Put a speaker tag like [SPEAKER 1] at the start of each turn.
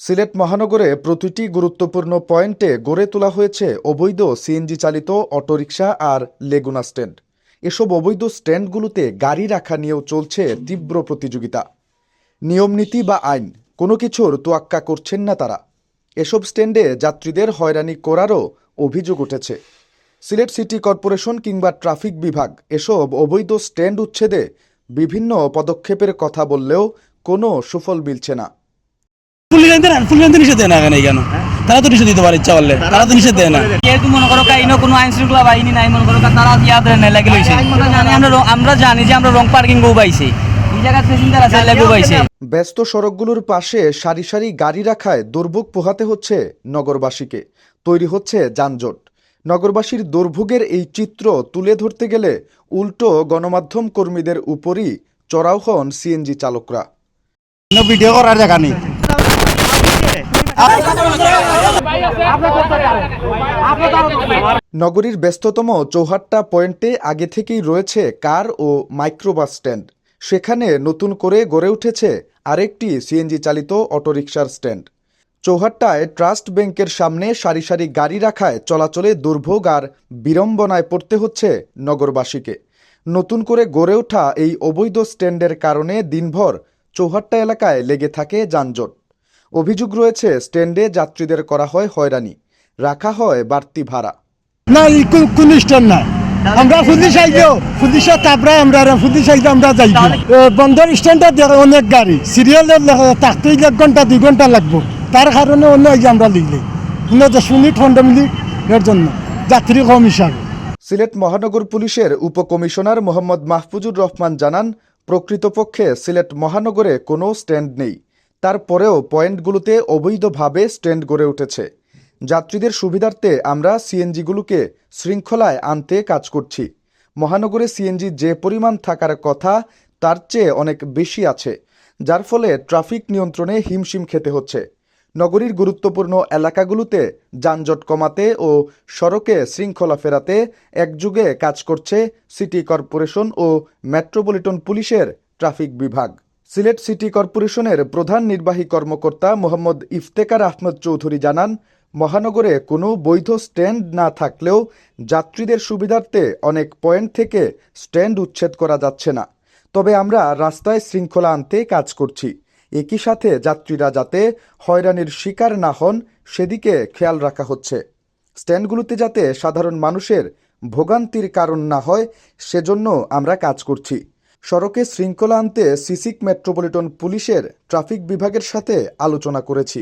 [SPEAKER 1] সিলেট মহানগরে প্রতিটি গুরুত্বপূর্ণ পয়েন্টে গড়ে তোলা হয়েছে অবৈধ সিএনজি চালিত অটোরিকশা আর লেগুনা স্ট্যান্ড। এসব অবৈধ স্ট্যান্ডগুলোতে গাড়ি রাখা নিয়েও চলছে তীব্র প্রতিযোগিতা। নিয়মনীতি বা আইন, কোনো কিছুর তোয়াক্কা করছেন না তারা। এসব স্ট্যান্ডে যাত্রীদের হয়রানি করারও অভিযোগ উঠেছে। সিলেট সিটি কর্পোরেশন কিংবা ট্রাফিক বিভাগ এসব অবৈধ স্ট্যান্ড উচ্ছেদে বিভিন্ন পদক্ষেপের কথা বললেও কোনো সুফল মিলছে না।
[SPEAKER 2] পুলিশ আনতে না পুলিশ আনতে নিষেধ দেয় না এখানে কেন তারা তো নিষেধ দিতে পারে ইচ্ছা করলে। তারা তো নিষেধ দেয় না।
[SPEAKER 3] যেহেতু মনে করো কাইনো কোনো আইন শৃঙ্খলা বাহিনী নাই মনে করো তারা ইয়া ধরে নাই লাগি লইছে। আমরা আমরা জানি যে আমরা রং পার্কিং গো পাইছি। এই জায়গা প্যাসেঞ্জার আছে লাগু পাইছে।
[SPEAKER 1] ব্যস্ত সড়কগুলোর পাশে সারি সারি গাড়ি রাখায় দুর্ভোগ পোহাতে হচ্ছে নগরবাসীকে। তৈরি হচ্ছে যানজট। নগরবাসীর দুর্ভোগের এই চিত্র তুলে ধরতে গেলে উল্টো গণমাধ্যম কর্মীদের উপরই চড়াও হন সিএনজি চালকরা।
[SPEAKER 2] ভিডিও করার জায়গা নেই।
[SPEAKER 1] নগরীর ব্যস্ততম চৌহাট্টা পয়েন্টে আগে থেকেই রয়েছে কার ও মাইক্রোবাস স্ট্যান্ড। সেখানে নতুন করে গড়ে উঠেছে আরেকটি সিএনজি চালিত অটোরিকশার স্ট্যান্ড। চৌহাট্টায় ট্রাস্ট ব্যাংকের সামনে সারি সারি গাড়ি রাখায় চলাচলে দুর্ভোগ আর বিড়ম্বনায় পড়তে হচ্ছে নগরবাসীকে। নতুন করে গড়ে ওঠা এই অবৈধ স্ট্যান্ডের কারণে দিনভর চৌহাট্টা এলাকায় লেগে থাকে যানজট। অভিযোগ রয়েছে স্ট্যান্ডে যাত্রীদের করা হয় হয়রানি। রাখা হয় বাড়তি ভাড়া।
[SPEAKER 4] না কোন স্ট্যান্ড নাই। আমরা পুলিশ আইলেও পুলিশের তারপরে আমরা পুলিশ আইলে আমরা যাই। বন্দর স্ট্যান্ডে অনেক গাড়ি। সিরিয়ালের থাকতে এক ঘণ্টা দুই ঘণ্টা লাগবো। তার কারণে অন্য এই যে আমরা লিখলে দশ মিনিট পনেরো মিনিট এর জন্য। যাত্রী কম হিসাবে।
[SPEAKER 1] সিলেট মহানগর পুলিশের উপকমিশনার মোহাম্মদ মাহফুজুর রহমান জানান প্রকৃতপক্ষে সিলেট মহানগরে কোনো স্ট্যান্ড নেই। তারপরেও পয়েন্টগুলোতে অবৈধভাবে স্ট্যান্ড গড়ে উঠেছে। যাত্রীদের সুবিধার্থে আমরা সিএনজিগুলোকে শৃঙ্খলায় আনতে কাজ করছি। মহানগরে সিএনজি যে পরিমাণ থাকার কথা, তার চেয়ে অনেক বেশি আছে, যার ফলে ট্রাফিক নিয়ন্ত্রণে হিমশিম খেতে হচ্ছে। নগরীর গুরুত্বপূর্ণ এলাকাগুলোতে যানজট কমাতে ও সড়কে শৃঙ্খলা ফেরাতে একযুগে কাজ করছে সিটি কর্পোরেশন ও মেট্রোপলিটন পুলিশের ট্রাফিক বিভাগ। সিলেট সিটি কর্পোরেশনের প্রধান নির্বাহী কর্মকর্তা মোহাম্মদ ইফতেকার আহমদ চৌধুরী জানান, মহানগরে কোনো বৈধ স্ট্যান্ড না থাকলেও যাত্রীদের সুবিধার্থে অনেক পয়েন্ট থেকে স্ট্যান্ড উচ্ছেদ করা যাচ্ছে না। তবে আমরা রাস্তায় শৃঙ্খলা আনতে কাজ করছি। একই সাথে যাত্রীরা যাতে হয়রানির শিকার না হন, সেদিকে খেয়াল রাখা হচ্ছে। স্ট্যান্ডগুলোতে যাতে সাধারণ মানুষের ভোগান্তির কারণ না হয়, সেজন্য আমরা কাজ করছি। সড়কে শৃঙ্খলা আনতে সিসিক মেট্রোপলিটন পুলিশের ট্রাফিক বিভাগের সাথে আলোচনা করেছি।